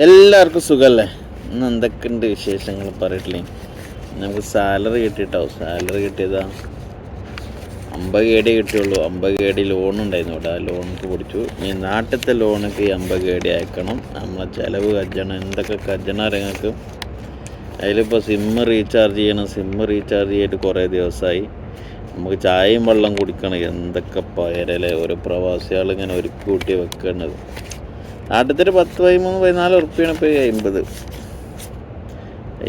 എല്ലാവർക്കും സുഖമല്ലേ? ഇന്ന് എന്തൊക്കെയുണ്ട് വിശേഷങ്ങൾ പറയട്ടില്ലേ നമുക്ക് സാലറി കിട്ടിയിട്ടോ സാലറി കിട്ടിയതാ അമ്പത് കേടി കിട്ടിയുള്ളൂ. അമ്പത് കേടി ലോൺ ഉണ്ടായിരുന്നു ഇവിടെ ആ ലോണൊക്കെ പിടിച്ചു. ഈ നാട്ടിലത്തെ ലോണൊക്കെ ഈ അമ്പത് കേടി അയക്കണം. നമ്മളെ ചിലവ് കജ്ജണം. എന്തൊക്കെ കജ്ജണ രംഗക്ക് അതിലിപ്പോൾ സിമ്മ് റീചാർജ് ചെയ്യണം. സിമ്മ് റീചാർജ് ചെയ്തിട്ട് കുറേ ദിവസമായി. നമുക്ക് ചായയും വെള്ളം കുടിക്കണം. എന്തൊക്കെ പയരല്ലേ? ഓരോ പ്രവാസികൾ ഇങ്ങനെ ഒരുക്കി കൂട്ടി വെക്കേണ്ടത്. നാട്ടിൽ പത്ത് പതിമൂന്ന് പതിനാല് ഉറുപ്പിയാണ് ഇപ്പോൾ അമ്പത്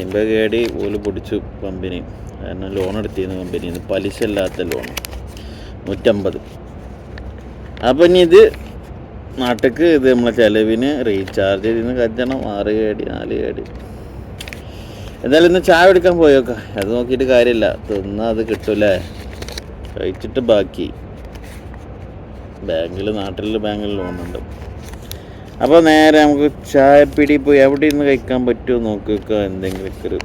അമ്പത് കേടി ഓൽ പൊടിച്ചു കമ്പനി കാരണം ലോൺ എടുത്തിരുന്നു കമ്പനി പലിശ ഇല്ലാത്ത ലോൺ. നൂറ്റമ്പത്. അപ്പം ഇനി ഇത് നാട്ടിക്ക് ഇത് നമ്മളെ ചിലവിന് റീചാർജ് ചെയ്തിരുന്ന് കജ്ജണം ആറ് കേടി നാല് കേടി എന്തായാലും ഇന്ന് ചായ എടുക്കാൻ പോയോക്കാം. അത് നോക്കിയിട്ട് കാര്യമില്ല. തിന്നാൽ അത് കിട്ടൂലേ. കഴിച്ചിട്ട് ബാക്കി. ബാങ്കിൽ നാട്ടിൽ ബാങ്കിൽ ലോണുണ്ട്. അപ്പോൾ നേരെ നമുക്ക് ചായപ്പിടി പോയി എവിടെ ഇരുന്ന് കഴിക്കാൻ പറ്റുമോ നോക്കുക എന്തെങ്കിലുമൊക്കെ ഒരു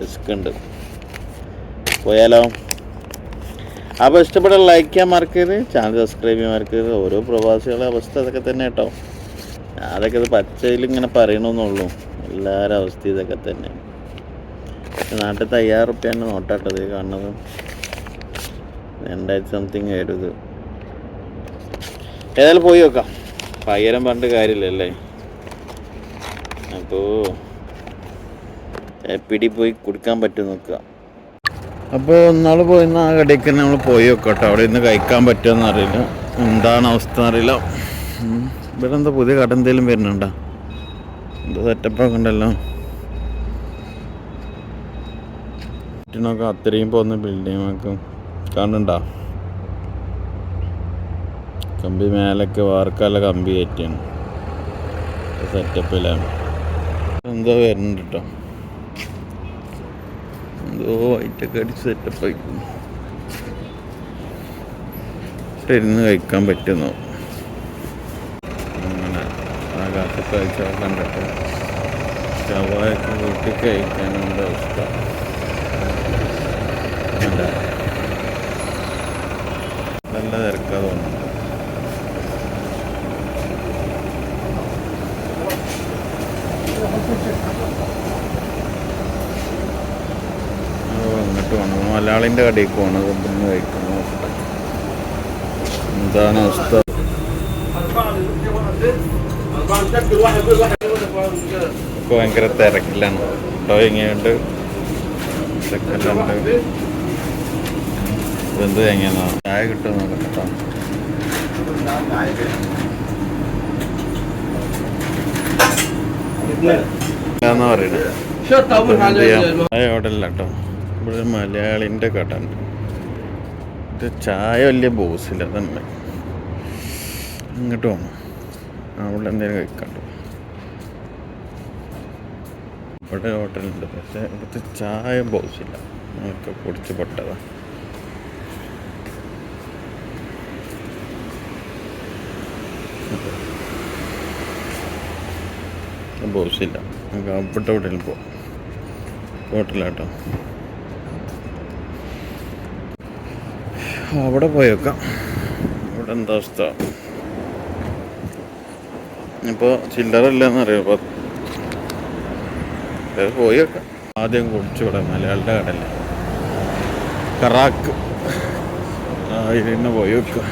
റിസ്ക് ഉണ്ട്. പോയാലോ? അപ്പോൾ ഇഷ്ടപ്പെട്ട ലൈക്ക് ചെയ്യാൻ മറക്കരുത് ചാനൽ സബ്സ്ക്രൈബ് ചെയ്യാൻ മറക്കരുത് ഓരോ പ്രവാസികളുടെ അവസ്ഥ അതൊക്കെ തന്നെ കേട്ടോ. അതൊക്കെ ഇത് പച്ചയിൽ ഇങ്ങനെ പറയണമെന്നുള്ളൂ എല്ലാവരുടെ അവസ്ഥ ഇതൊക്കെ തന്നെ. നാട്ടിൽ അയ്യായിരം റുപ്യാണ് നോട്ടാട്ടത് കാണുന്നത്. രണ്ടായിരത്തി സംതിങ് വരും ഇത്. ഏതായാലും പോയി നോക്കാം. പയ്യരം പണ്ട് കാര്യമില്ലല്ലേ അപ്പോൾ പിടി പോയി കുടിക്കാൻ പറ്റും നോക്കുക. അപ്പോൾ നമ്മൾ പോയി ആ കടയ്ക്ക് തന്നെ നമ്മൾ പോയി നോക്കട്ടോ അവിടെ ഇന്ന് കഴിക്കാൻ പറ്റുമെന്ന് അറിയില്ല. എന്താണ് അവസ്ഥ എന്നറിയില്ല ഇവിടെ എന്താ പുതിയ കട എന്തെങ്കിലും വരുന്നുണ്ടോ? എന്താ സെറ്റപ്പൊക്കെ ഉണ്ടല്ലോ. അത്രയും പോകുന്ന ബിൽഡിങ്ങൊക്കെ കാണുന്നുണ്ടോ കമ്പി മേലൊക്കെ വാർക്കാല കമ്പി കയറ്റിയാണ്. സെറ്റപ്പിലാണ് എന്തോ വരുന്നുണ്ട് കേട്ടോ എന്തോ ഐറ്റൊക്കെ അടിച്ച് സെറ്റപ്പ് സെറ്റപ്പായി ഇരുന്ന് കഴിക്കാൻ പറ്റുന്നു? അങ്ങനെ ആകാശത്ത് കഴിച്ചാൽ കണ്ടിട്ട് ചവായൊക്കെ വീട്ടിൽ കഴിക്കാനുള്ള അവസ്ഥ. അല്ല നല്ല തിരക്കാ തോന്നുന്നു ഓ, അങ്ങോട്ട് പോകണം മലയാളിന്റെ കടയിൽ പോകണത് ഇവിടുന്ന് കഴിക്കണം എന്താണ് അവസ്ഥ? ഇപ്പൊ ഭയങ്കര തിരക്കിലാണ്. കേട്ടോ ഇങ്ങനെയുണ്ട്. സെക്കൻഡുണ്ട് ഇതെന്ത് എങ്ങനെയാ ചായ കിട്ടും. നോക്കാം കേട്ടോ എന്നാ പറയുന്നത് അവിടെ ഇവിടെ മലയാളിന്റെ കട ഇത് ചായ വലിയ ബോസില്ല തന്നെ ഇങ്ങോട്ട് പോകണം അവിടെ എന്തെങ്കിലും കഴിക്കണ്ടോ ഇവിടെ ഹോട്ടലുണ്ട് പക്ഷേ ഇവിടുത്തെ ചായ ബോസില്ല. ഞങ്ങൾക്ക് കുടിച്ച് പൊട്ടതാ. ബോസില്ല. നമുക്ക് അവിടെ എവിടെയെങ്കിലും പോവാം. ഹോട്ടലാട്ടോ. അവിടെ പോയേക്കാം. ഇവിടെ എന്താ അവസ്ഥ? ഇപ്പോൾ ചില്ലറല്ലെന്ന് അറിയാം? അപ്പോൾ അത് പോയി വെക്കാം. ആദ്യം കുടിച്ചു ഇവിടെ മലയാളിയുടെ കടല്ല കറാക്ക്. ഇതിനെ പോയി വെക്കുക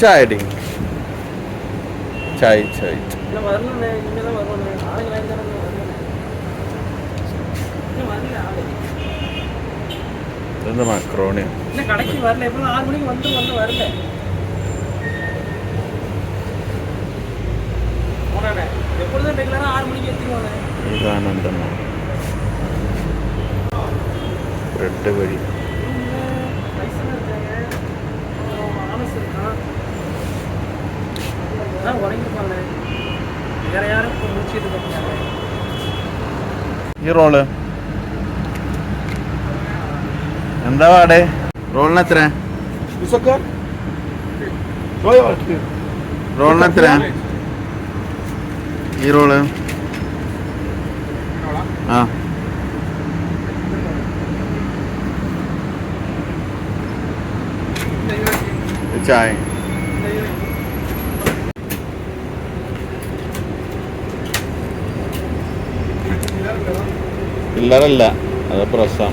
ചായടി ചായ ചായ இருந்தமா க்ரோனு இல்லை கடைக்கு வரல எப்போ ஆறு மணிக்கு வந்து வந்து வரல போனேன் எப்பொழுதும் ரெகுலராக ஆறு மணிக்கு எடுத்துக்குவாங்க இதுதானந்தம்மா ரெட்டு வழி உடங்கிருப்பாங்க வேற யாரும் மூச்சு இது பண்ணுறாங்க എന്താ പാട്? റോളിന് എത്ര? റോളിന് എത്ര? ഈ റോൾ. ആ. ചായ. പിള്ളേരല്ല അത് പ്രശ്നം.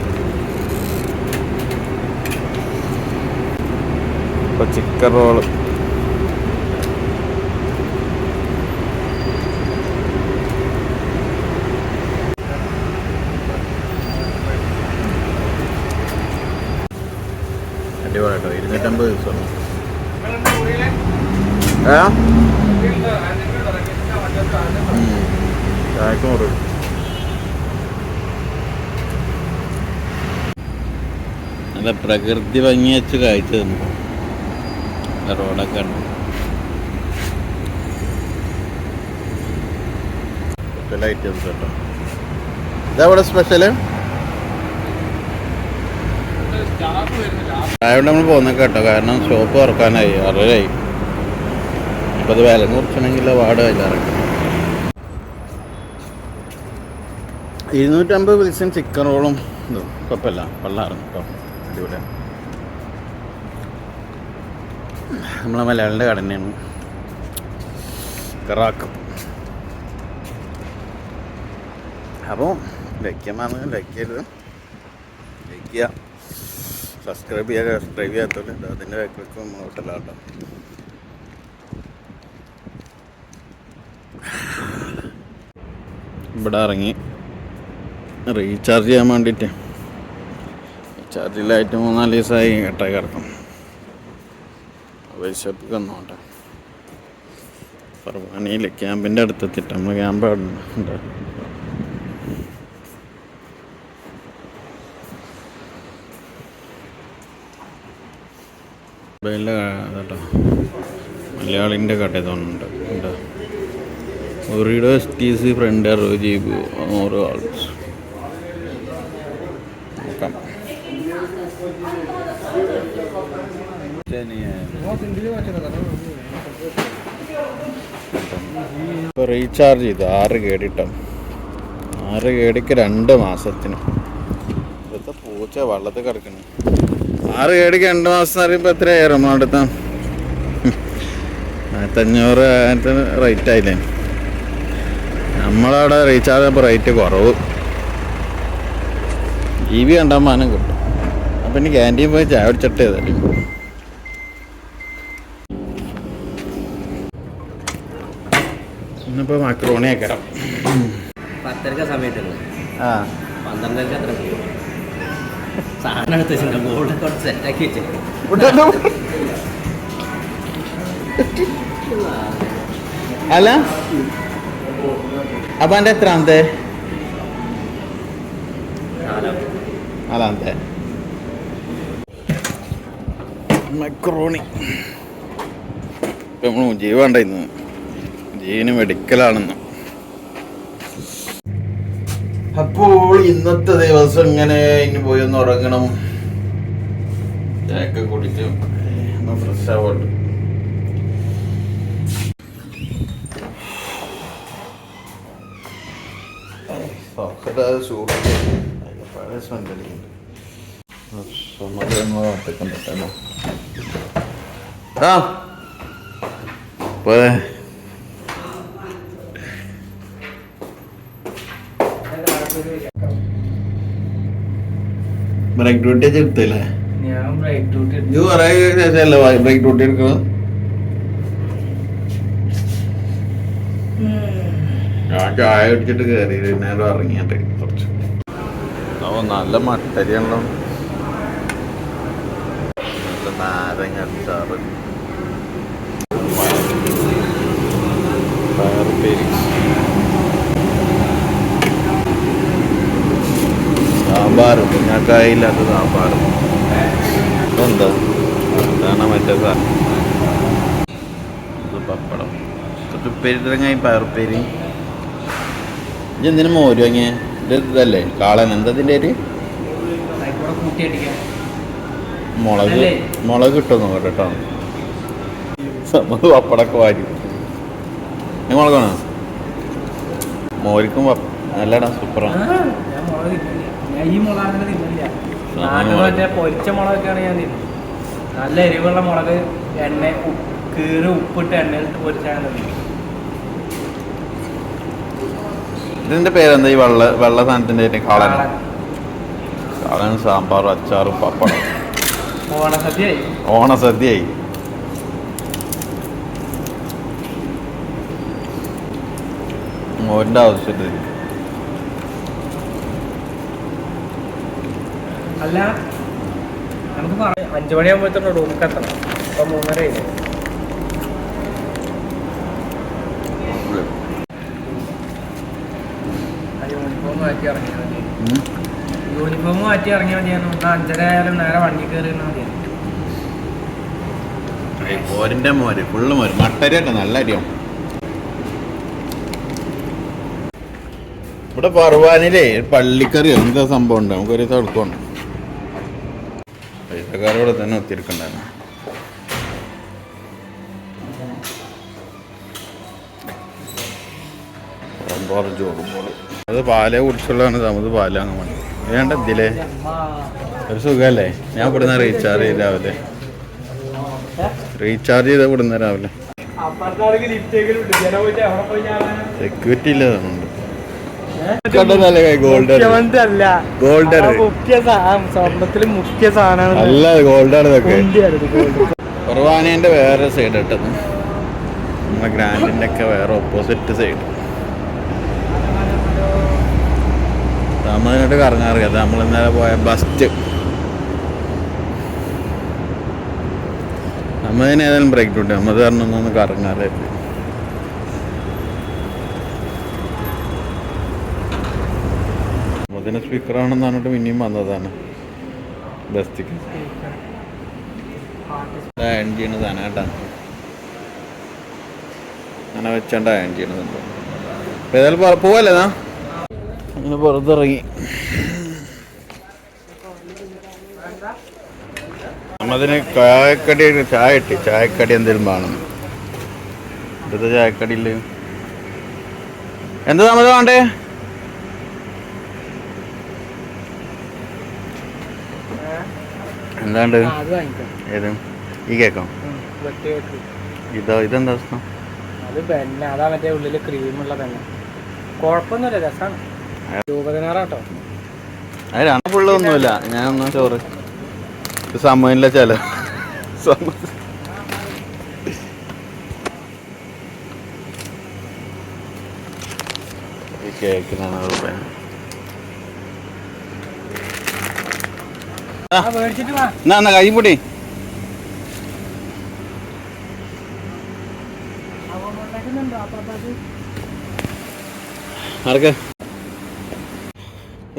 ഇപ്പൊ ചിക്കൻ റോൾ അടിപൊളി കേട്ടോ ഇരുന്നൂറ്റമ്പത് ദിവസമാണ് ഏ? ചായക്ക് നൂറ് നല്ല പ്രകൃതി ഭംഗി വെച്ച് കാഴ്ച തന്നു. റോഡൊക്കെ ഉണ്ട്. സ്പെഷ്യൽ ഐറ്റംസ് കേട്ടോ. ഇതവിടെ സ്പെഷ്യൽ ആയതുകൊണ്ട് നമ്മൾ പോകുന്ന കേട്ടോ. കാരണം ഷോപ്പ് തുറക്കാനായി. ആറരയായി അപ്പോൾ അത് വില കുറച്ചണമെങ്കിൽ വാടക ഇറക്കും ഇരുന്നൂറ്റമ്പത് പൈസയും ചിക്കൻ റോളും ഇതും. കുഴപ്പമില്ല. പള്ളാറും കേട്ടോ. അടിപൊളിയാണ്. നമ്മളെ മലയാളിന്റെ കട തന്നെയാണ്. കറാക്ക് അപ്പോൾ ലൈക്ക് ചെയ്യാൻ ലൈക്ക് ചെയ്യുക. സബ്സ്ക്രൈബ് ചെയ്യുക. സബ്സ്ക്രൈബ് ചെയ്യാത്തവരുണ്ട് അതിന്റെ ബാക്കിലേക്ക് ഹോട്ടലാണ് കേട്ടോ. ഇവിടെ ഇറങ്ങി. റീചാർജ് ചെയ്യാൻ വേണ്ടിയിട്ട്. റീചാർജിലായിട്ട് മൂന്നാൽ ദിവസമായി കേട്ടേ കിടക്കും വിശപ്പ് വന്നോട്ടെ ഫർവാനിയിൽ ക്യാമ്പിന്റെ അടുത്തെത്തിയിട്ട് നമ്മൾ ക്യാമ്പ് ഉണ്ട് കേട്ടോ മലയാളിന്റെ കട തോന്നുന്നുണ്ട്. ഉണ്ട് ഒരു സി ഫ്രണ്ട് അറിവ് ജി ഓരോ ആൾസ് ഇപ്പോൾ റീചാർജ് ചെയ്തു. ആറ് കേടിട്ടോ. ആറ് കേടിക്ക് രണ്ട് മാസത്തിന്. ഇപ്പോഴത്തെ പൂച്ച വെള്ളത്തിൽ കിടക്കുന്നു. ആറ് കേടിക്ക് രണ്ട് മാസം എന്ന് പറയുമ്പോൾ എത്രയായിരം അടുത്ത ആയിരത്തഞ്ഞൂറ് ആയിരത്തിന് റേറ്റ് ആയില്ലേ? നമ്മളവിടെ റീചാർജ് ചെയ്യുമ്പോൾ റേറ്റ് കുറവ്. ഇ വി കണ്ടാൽ മാനം കിട്ടും. അപ്പം ഇനി ക്യാന്റീൻ പോയി ചായ കുടിച്ചിട്ട് ഏതായാലും. ഇന്നിപ്പോൾ മാക്രോണി ആക്കണം പത്തരക്ക സമയത്തുള്ള. ആ. പന്ത്രണ്ടരക്ക് അത്ര പോകും സാധനം എടുത്ത് വെച്ചിട്ടുണ്ട്. കുറച്ച് സെറ്റാക്കി വെച്ചേക്കും അല്ല? അപ്പം എന്റെ എത്രാമത്തെ നാലാമത്തെ മക്രോണി നമ്മൾ ജീവ വേണ്ട ഇന്ന് ജീവന് മെഡിക്കലാണെന്ന്. അപ്പോൾ ഇന്നത്തെ ദിവസം ഇങ്ങനെ ഇനി പോയി ഒന്ന് ഉറങ്ങണം? ചായക്കെ കുടിച്ച് ഒന്ന് ഫ്രഷ് ആവട്ടെ. പഴയ സ്മെല്ലടിക്കുന്നുണ്ട് ഒറ്റക്കുണ്ടല്ലോ ആ. പോരെ. ബ്രേക്ക് ഡ്യൂട്ടി എടുത്തല്ലേ? ഞാൻ ബ്രേക്ക് ഡ്യൂട്ടി ഇത് കുറേ ശേഷമല്ലേ ബ്രേക്ക് ഡ്യൂട്ടി എടുക്കുന്നത് ഞാൻ ചായ കുടിച്ചിട്ട് കയറി നേരം ഇറങ്ങിയിട്ട് കുറച്ച്. ഓ നല്ല മട്ടരിയാണല്ലോ. നല്ല നാരങ്ങ അച്ചാറ്. പയറുപ്പേരി. സാമ്പാർ കുഞ്ഞാക്കായില്ലാത്ത സാമ്പാർ ഇതെന്താ അതാണ് മറ്റേ സാധനം ഇത് പപ്പടം. ഉപ്പേരി തിരങ്ങായി പയറുപ്പേരി. ഇത് എന്തിനും മോര് വാങ്ങിയ? ഇതല്ലേ? കാളൻ. എന്താ ഇതിന്റെ പേര്? മുളക്? മുളക് കിട്ടുന്നു കേട്ടോ. നമുക്ക് പപ്പടമൊക്കെ വാരി. മുളകാണോ? മോരിക്കും നല്ലടാ സൂപ്പറാണ്? ഈ മുളക് അങ്ങനെ തിന്നില്ല നാട്ടിൽ മറ്റേ പൊരിച്ച മുളകൊക്കെയാണ് ഞാൻ തിന്നത് നല്ല എരിവുള്ള മുളക് എണ്ണ കീറി ഉപ്പിട്ട് എണ്ണയിലിട്ട് പൊരിച്ചാണ് ഇതിന്റെ പേരെന്താ ഈ വെള്ള വെള്ള സാധനത്തിന്റെ കാളൻ. കാളൻ. സാമ്പാർ അച്ചാറും പപ്പടം. ഓണസദ്യയായി. ഓണസദ്യയായി. മോരിന്റെ ആവശ്യമില്ല അല്ല നമുക്ക് പറയാം. അഞ്ചു മണിയാകുമ്പോഴത്തേനും റൂമിൽ എത്തണം. അപ്പൊ മൂന്നര യൂണിഫോം മാറ്റി ഇറങ്ങിയാൽ മതി. യൂണിഫോം മാറ്റി ഇറങ്ങിയാൽ മതിയായിരുന്നു എന്നാ അഞ്ചര ആയാലും നേരെ വണ്ടി കയറി മതിയായിരുന്നു മോരിന്റെ മോര്. ഫുള്ള് മോര്. മട്ടരി കേട്ടോ നല്ല അരിയാണ് ഇവിടെ പറവാനിലേ പള്ളിക്കറി എന്താ സംഭവം ഉണ്ട്? നമുക്കൊരു തടുക്കണം പൈസക്കാരോടെ തന്നെ ഒത്തിരിക്കണ്ടാണ് സാമ്പാർ ചോറുമ്പോൾ അത് പാലേ കുടിച്ചുള്ളതാണ് നമുക്ക് പാലാങ്ങാൻ വേണ്ടി വേണ്ട ഇതിലേ ഒരു സുഖമല്ലേ ഞാൻ ഇവിടുന്ന് റീചാർജ് ചെയ്ത് രാവിലെ. റീചാർജ് ചെയ്ത ഇവിടുന്ന് രാവിലെ. സെക്യൂരിറ്റി ഇല്ല തോന്നുന്നുണ്ട് ഗോൾഡൻ അല്ല ഗോൾഡൻ മുഖ്യ സ്വർണത്തിൽ മുഖ്യ സാധനമാണ്. നല്ല ഗോൾഡാണ് ഇതൊക്കെ. കുറവാനേന്റെ വേറെ സൈഡ് ഇട്ടത്. നമ്മളെ ഗ്രാൻഡിന്റെ ഒക്കെ വേറെ ഓപ്പോസിറ്റ് സൈഡ് തമിഴ്നാട് കറങ്ങാറിയാ നമ്മൾ ഇന്നലെ പോയ ബസ്റ്റ് നമ്മതിന് ഏതായാലും ബ്രേക്ക് ഉണ്ട് നമ്മൾ കാരണം ഒന്ന് കറങ്ങാറായിട്ട് അതിന് സ്പീക്കറാണെന്ന് പറഞ്ഞിട്ട് പിന്നെയും വന്നതാണ്. ബസ്റ്റിക്ക്. അയൺ കേട്ടാ. അങ്ങനെ വെച്ചണ്ട അയൺ ചെയ്യണ സംഭവം അപ്പൊ ഏതായാലും പോവല്ലേ നാ? അങ്ങനെ പുറത്തിറങ്ങി നമ്മതിന് ചായക്കടി ചായ ഇട്ടി ചായക്കടി എന്തെങ്കിലും വേണം. ഇവിടുത്തെ ചായക്കടി ഇല്ല എന്താ നമ്മൾ വേണ്ടേ? എന്താണ്ട്? അത് ഏത്? ഈ കേക്കോ. ഇതോ ഇതെന്താ അവസ്ഥ? അത് പെണ്ണ അതാ മറ്റേ ഉള്ളിൽ ക്രീമുള്ള പെണ്ണ കുഴപ്പമൊന്നുമില്ല രസമാണ് രൂപതിനാറാട്ടോ ഫുള്ള് ഒന്നുമില്ല. ഞാനൊന്നും ചോറ്? സമയമില്ല ചില കേക്കിനാണ് രൂപ ആ. ആ മേടിച്ചിട്ട് വാ എന്നാ എന്നാ കൈ പൊടി ആർക്ക്?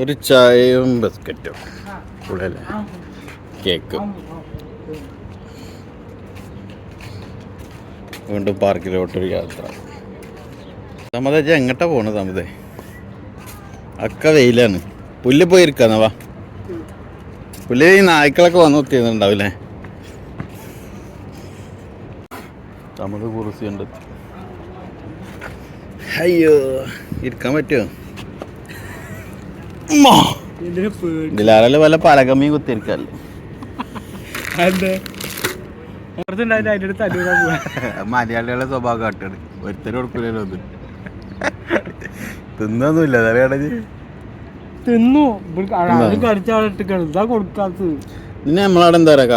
ഒരു ചായയും ബിസ്ക്കറ്റും. ഉള്ളല്ലേ? കേക്ക്. വീണ്ടും പാർക്കിലോട്ടൊരു യാത്ര. സമത എങ്ങട്ടാ പോണത് സമതേ? അക്ക വെയിലാണ്. പുല്ല് പോയിരിക്കാന്ന പുല്ല് ഈ നായ്ക്കളൊക്കെ വന്ന് ഒത്തിയുന്നുണ്ടാവില്ലേ തമിഴ് കുറിച്ചുണ്ട് അയ്യോ ഇരിക്കാൻ പറ്റുമോ ഇതിലാറൽ വല്ല പലകമ്മി കുത്തിരിക്കല്ലേ മലയാളികളെ സ്വഭാവം കാട്ടാണ്. ഒരുത്തരും കൊടുക്കില്ലല്ലോ അത് തിന്നൊന്നുമില്ല അതറിയാണത് തിന്നു. ഇതാ കൊടുക്കാത്തത്. പിന്നെ നമ്മളവിടെ എന്താ പറയുക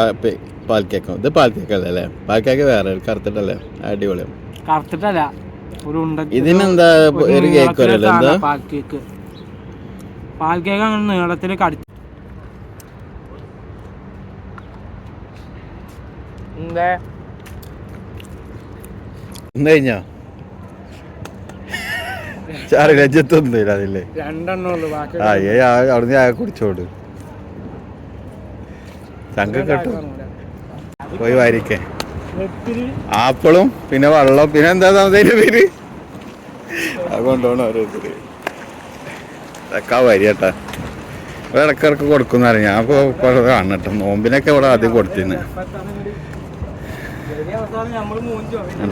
പാൽ കേക്കോ ഇത് പാൽ കേക്കല്ലേ അല്ലേ? പാൽ കേക്ക് വേറെ കറുത്തിട്ടല്ലേ? അടിപൊളിയാണ് കറുത്തിട്ടല്ല. ഒരു ഉണ്ട ഇതിനെന്താ ഒരു കേക്ക് വരല്ലോ എന്താ പാൽ കേക്ക് പാൽ കേക്ക് അങ്ങനെ നീളത്തിൽ കടി എന്താ? എന്താ കഴിഞ്ഞോ? ചാറ് അതില്ലേ രണ്ടെണ്ണം ഉള്ളു ബാക്കി ആ ഏ അവിടുന്ന് ആ കുടിച്ചോട്. ചങ്ക കെട്ടു. പോയി വാരിക്കേ. ആപ്പിളും പിന്നെ വെള്ളം പിന്നെ എന്താ അതിന്റെ പേര്? അതുകൊണ്ടാണ് ഓരോരുത്തര്. ഇതൊക്കെ വരി കേട്ടാ. ഇവിടെ ഇടക്കിടക്ക് കൊടുക്കുന്ന ഞാൻ ഇപ്പോൾ കാണട്ടോ. നോമ്പിനൊക്കെ ഇവിടെ ആദ്യം കൊടുത്തിരുന്നു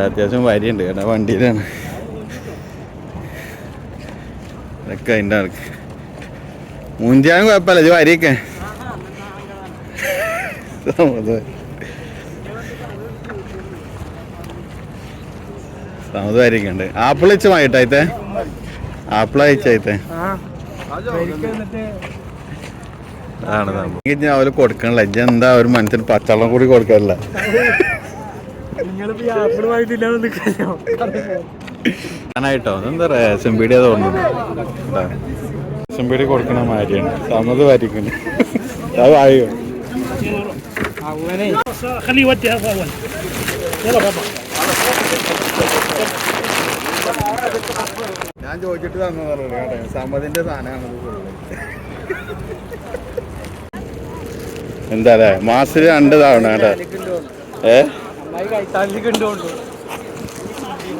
അത്യാവശ്യം വരിയുണ്ട്. കേട്ടോ വണ്ടിയിലാണ്. ഇതൊക്കെ അതിന്റെ ആൾക്ക്. മൂഞ്ചാനും കുഴപ്പമില്ല ഇത് വരിയൊക്കെ. ആപ്പിൾ വെച്ച് വായിട്ടായിത്തെ ആപ്പിൾ അയച്ചായിത്തെ ആ ശരിക്കും എന്നിട്ട് ആണ്. എനിക്ക് അവർ കൊടുക്കണില്ല. ഇജ്ജ എന്താ ഒരു മനസ്സിന് പച്ചവെള്ളം കൂടി കൊടുക്കാറില്ല. നിങ്ങളിപ്പോ ആപ്പിൾ നിൽക്കാനോ ഞാനായിട്ടോ അതെന്താ റേഷൻ പീടിയ തോന്നുന്നു റേഷൻ പീടി കൊടുക്കണ മാതിരിയാണ് സമത് വാരിക്കുന്നു അത് വായോ അങ്ങനെ خليه يودي هذا اول يلا بابا ഞാൻ ചോദിച്ചിട്ട് തന്നതാണ് കേട്ടോ സമ്മതിന്റെ സാധനമാണ് എന്താ അല്ലേ മാസത്തിൽ രണ്ട് തവണ കേട്ടോ ഏ അമ്മായി കൈത്താലിലേക്ക് ഉണ്ടോണ്ടു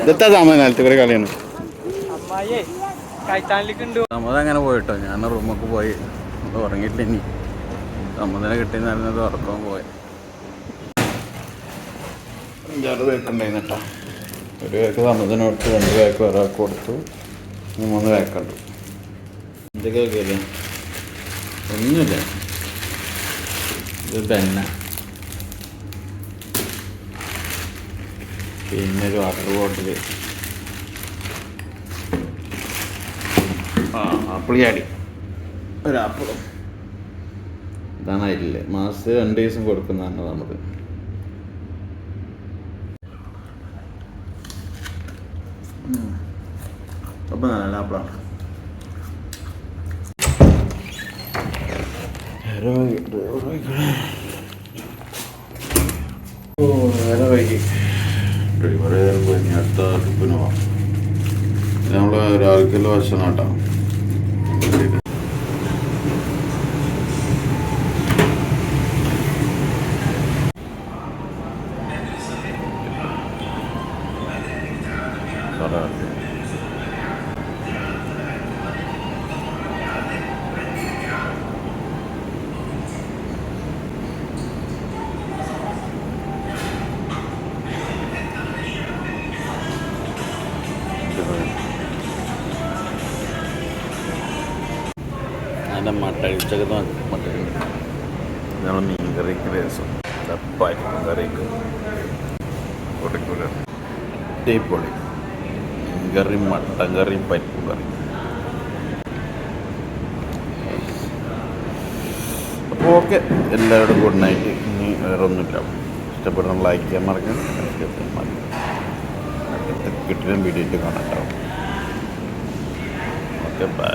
ഇതെത്താ സാമാൻ നിലത്ത് കൂടെ കളിയാണ്. അങ്ങനെ പോയിട്ടോ. ഞാൻ റൂമൊക്കെ പോയി. ഉറങ്ങിയിട്ടില്ല ഇനി. സമ്മതനെ കിട്ടിയെന്നായിരുന്നത് ഉറക്കം പോയി. അഞ്ചാറ് പേക്കുണ്ടായിരുന്നു കേട്ടോ ഒരു പേക്ക് സമ്മതം കൊടുത്തു രണ്ട് പേക്ക് ഒരാൾക്ക് കൊടുത്തു. മൂന്ന് പേക്കുണ്ട് എന്തൊക്കെ കേൾക്കില്ലേ ഒന്നുമില്ല. ഇത് പെന്ന പിന്നെ ഒരു വാട്ടർ ബോട്ടിൽ ആ ആപ്പിൾ ചാടി. ഒരു ആപ്പിളും ഇതാണ് അതിലെ മാസത്തിൽ രണ്ട് ദിവസം കൊടുക്കുന്നതാണ് നമുക്ക് അപ്പം നല്ല ആപ്പിളാണ് ഓ നേരെ വൈകി. ഡ്രൈവറെ പോയി അടുത്ത ട്രിപ്പിന് പോവാം നമ്മൾ രാവിലെ ഭക്ഷണം അതിന്റെ മട്ട നമ്മൾ മീൻ കറിക്ക് രസം. പരിപ്പ് കറിക്ക്. കൊടുക്കൂല അടിപൊളി. മീൻ കറി മട്ടൻ കറി പരിപ്പ് കറി. അപ്പോൾ ഓക്കെ. എല്ലാവരോടും ഗുഡ് നൈറ്റ് ഇനി വേറെ ഒന്നുമില്ല ഇഷ്ടപ്പെടുന്ന ലൈക്ക് ചെയ്യാൻ മറക്കണം കിട്ടുന്ന വീഡിയോ കാണാം കേട്ടോ ഓക്കെ ബൈ